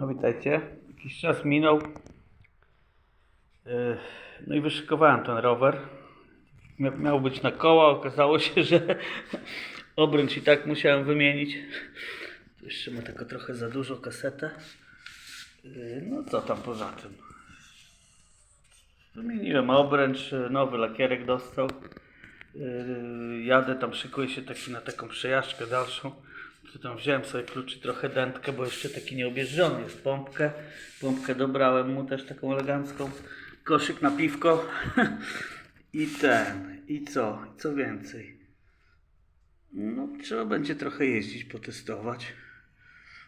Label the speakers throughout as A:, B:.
A: No witajcie. Jakiś czas minął. Yy, No i wyszykowałem ten rower. Mia- Miał być na koła, okazało się, że obręcz i tak musiałem wymienić. Tu jeszcze ma tylko trochę za dużo kasetę. Yy, No co tam poza tym? Wymieniłem obręcz, nowy lakierek dostał. Yy, Jadę tam, szykuję się taki na taką przejażdżkę dalszą. Tu tam wziąłem sobie kluczy trochę dętkę, bo jeszcze taki nieobjeżdżony jest. Pompkę. Pompkę dobrałem mu też taką elegancką. Koszyk na piwko. I ten. I co? I co więcej? No, trzeba będzie trochę jeździć, potestować.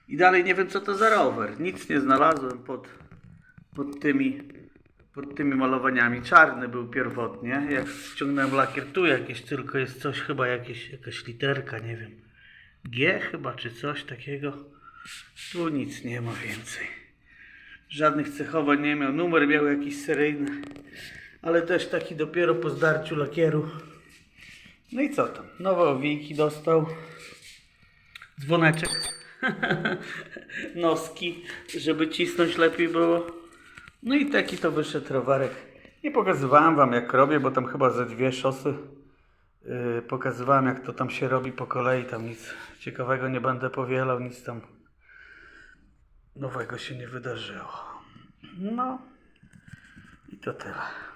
A: I dalej nie wiem, co to za rower. Nic nie znalazłem pod, pod tymi pod tymi malowaniami. Czarny był pierwotnie. Jak ściągnąłem lakier, tu jakieś tylko jest coś, chyba jakieś, jakaś literka, nie wiem. G chyba, czy coś takiego. Tu nic nie ma więcej. Żadnych cechowań nie miał. Numer miał jakiś seryjny, ale też taki dopiero po zdarciu lakieru. No i co tam? Nowe owijki dostał. Dzwoneczek. Noski, żeby cisnąć lepiej było. No i taki to wyszedł rowerek. Nie pokazywałem wam jak robię, bo tam chyba ze dwie szosy pokazywałem jak to tam się robi po kolei. Tam nic ciekawego nie będę powielał, nic tam nowego się nie wydarzyło. No i to tyle.